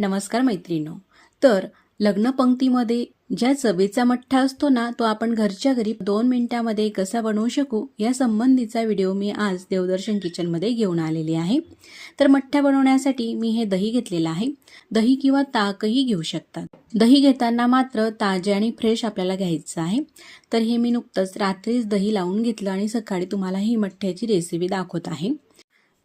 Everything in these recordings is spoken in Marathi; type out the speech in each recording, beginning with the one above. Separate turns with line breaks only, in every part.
नमस्कार मैत्रिणो तर लग्नपंक्तीमध्ये ज्या चवेचा मठ्ठा असतो ना तो आपण घरच्या घरी दोन मिनिटामध्ये कसा बनवू शकू या संबंधीचा व्हिडिओ मी आज देवदर्शन किचनमध्ये घेऊन आलेली आहे. तर मठ्ठा बनवण्यासाठी मी हे दही घेतलेलं आहे. दही किंवा ताकही घेऊ शकतात. दही घेताना मात्र ताजे आणि फ्रेश आपल्याला घ्यायचं आहे. तर हे मी नुकतंच रात्रीच दही लावून घेतलं आणि सकाळी तुम्हाला ही मठ्ठ्याची रेसिपी दाखवत आहे.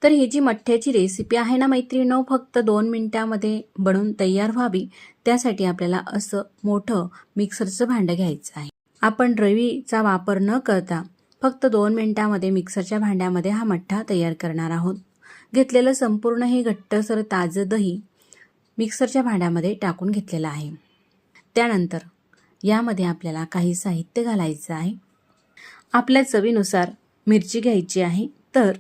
तर ही जी मठ्ठ्याची रेसिपी आहे ना मैत्रिणो फक्त दोन मिनटामध्ये बनून तयार व्हावी. त्यासाठी आपल्याला असं मोठं मिक्सरचं भांडं घ्यायचं आहे. आपण रवीचा वापर न करता फक्त दोन मिनटामध्ये मिक्सरच्या भांड्यामध्ये हा मठ्ठा तयार करणार आहोत. घेतलेलं संपूर्ण हे घट्टसर ताजं दही मिक्सरच्या भांड्यामध्ये टाकून घेतलेलं आहे. त्यानंतर यामध्ये आपल्याला काही साहित्य घालायचं आहे. आपल्या चवीनुसार मिरची घ्यायची आहे. तर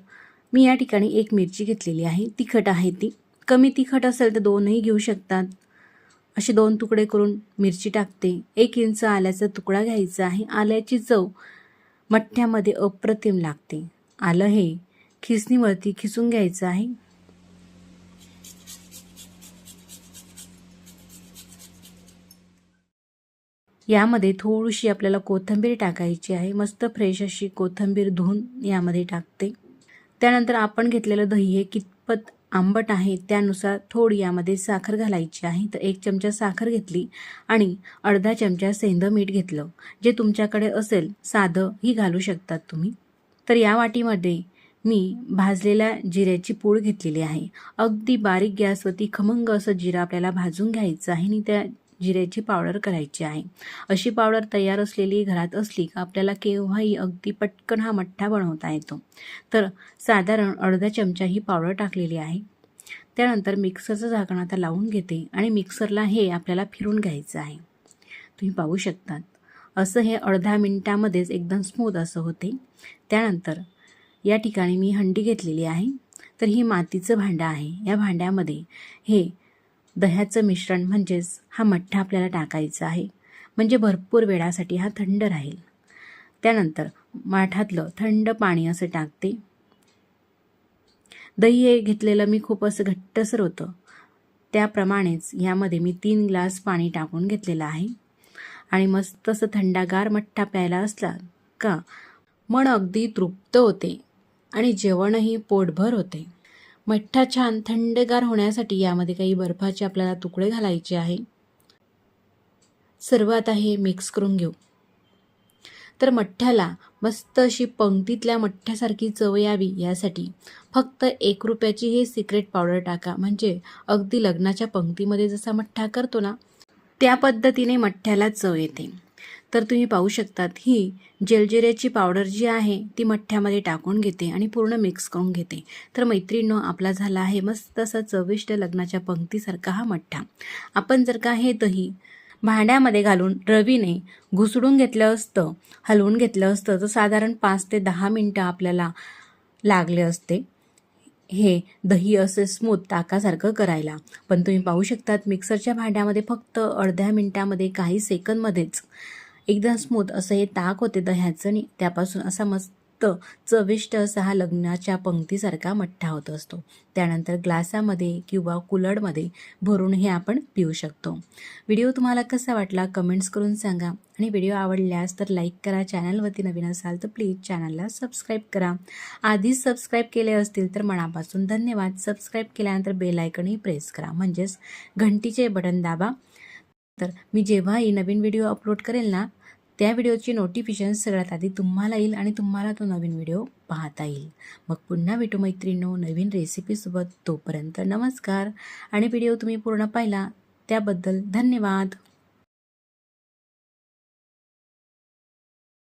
मी या ठिकाणी एक मिरची घेतलेली आहे. तिखट आहे ती. कमी तिखट असेल तर दोनही घेऊ शकतात. असे दोन तुकडे करून मिरची टाकते. एक इंच आल्याचा तुकडा घ्यायचा आहे. आल्याची चव मठ्ठ्यामध्ये अप्रतिम लागते. आलं हे. खिसणीवरती खिसून घ्यायचं आहे. यामध्ये थोडीशी आपल्याला कोथिंबीर टाकायची आहे. मस्त फ्रेश अशी कोथिंबीर धुवून यामध्ये टाकते. त्यानंतर आपण घेतलेलं दही हे कितपत आंबट आहे त्यानुसार थोडी यामध्ये साखर घालायची आहे. तर एक चमचा साखर घेतली आणि अर्धा चमचा सेंधं मीठ घेतलं. जे तुमच्याकडे असेल साधं ही घालू शकतात तुम्ही. तर या वाटीमध्ये मी भाजलेल्या जिऱ्याची पूड घेतलेली आहे. अगदी बारीक गॅसवरती खमंग असं जिरं आपल्याला भाजून घ्यायचं आहे आणि त्या जिऱ्याची पावडर करायची आहे. अशी पावडर तयार असलेली घरात असली का आपल्याला केव्हाही अगदी पटकन हा मठ्ठा बनवता येतो. तर साधारण अर्धा चमचा ही पावडर टाकलेली आहे. त्यानंतर मिक्सरचं झाकण आता लावून घेते आणि मिक्सरला हे आपल्याला फिरून घ्यायचं आहे. तुम्ही पाहू शकतात. असं हे अर्धा मिनिटामध्येच एकदम स्मूथ असं होते. त्यानंतर या ठिकाणी मी हंडी घेतलेली आहे. तर ही मातीचं भांडं आहे. या भांड्यामध्ये हे दह्याचं मिश्रण म्हणजेच हा मठ्ठा आपल्याला टाकायचा आहे. म्हणजे भरपूर वेळासाठी हा थंड राहील. त्यानंतर माठातलं थंड पाणी असं टाकते. दही हे घेतलेलं मी खूप असं घट्टसर होतं त्याप्रमाणेच यामध्ये मी तीन ग्लास पाणी टाकून घेतलेलं आहे. आणि मस्त असं थंडागार मठ्ठा प्यायला असला का मन अगदी तृप्त होते. आणि जेवणही पोटभर होते. मठ्ठा छान थंडगार होण्यासाठी यामध्ये काही बर्फाचे आपल्याला तुकडे घालायचे आहे. सर्व आता हे मिक्स करून घेऊ. तर मठ्ठ्याला मस्त अशी पंक्तीतल्या मठ्ठ्यासारखी चव यावी यासाठी फक्त एक रुपयाची हे सिक्रेट पावडर टाका. म्हणजे अगदी लग्नाच्या पंक्तीमध्ये जसा मठ्ठा करतो ना त्या पद्धतीने मठ्ठ्याला चव येते. तर तुम्ही पाहू शकतात ही जलजिऱ्याची पावडर जी आहे ती मठ्ठ्यामध्ये टाकून घेते आणि पूर्ण मिक्स करून घेते. तर मैत्रिणीनो आपला झाला आहे मस्त असा चविष्ट लग्नाच्या पंक्तीसारखा हा मठ्ठा. आपण जर का हे दही भांड्यामध्ये घालून रवीने घुसडून घेतलं असतं हलवून घेतलं असतं तर साधारण पाच ते दहा मिनटं आपल्याला लागले असते हे दही असे स्मूथ ताकासारखं करायला. पण तुम्ही पाहू शकतात मिक्सरच्या भांड्यामध्ये फक्त अर्ध्या मिनटामध्ये काही सेकंदमध्येच एकदम स्मूथ असं हे ताक होते दह्याचं आणि त्यापासून असा मस्त चविष्ट असा हा लग्नाच्या पंक्तीसारखा मठ्ठा होत असतो. त्यानंतर ग्लासामध्ये किंवा कुलडमध्ये भरून हे आपण पिऊ शकतो. व्हिडिओ तुम्हाला कसा वाटला कमेंट्स करून सांगा. आणि व्हिडिओ आवडल्यास तर लाईक करा चॅनलवरती नवीन असाल तर प्लीज चॅनलला सबस्क्राईब करा. आधीच सबस्क्राईब केले असतील तर मनापासून धन्यवाद. सबस्क्राईब केल्यानंतर बेल आयकनही प्रेस करा. म्हणजेच घंटीचे बटन दाबा. तर मी जेव्हाही नवीन व्हिडिओ अपलोड करेल ना त्या व्हिडिओची नोटिफिकेशन सगळ्यात आधी तुम्हाला येईल आणि तुम्हाला तो नवीन व्हिडिओ पाहता येईल. मग पुन्हा भेटू मैत्रिणींनो नवीन रेसिपीसोबत तोपर्यंत नमस्कार. आणि व्हिडिओ तुम्ही पूर्ण पाहिला त्याबद्दल धन्यवाद.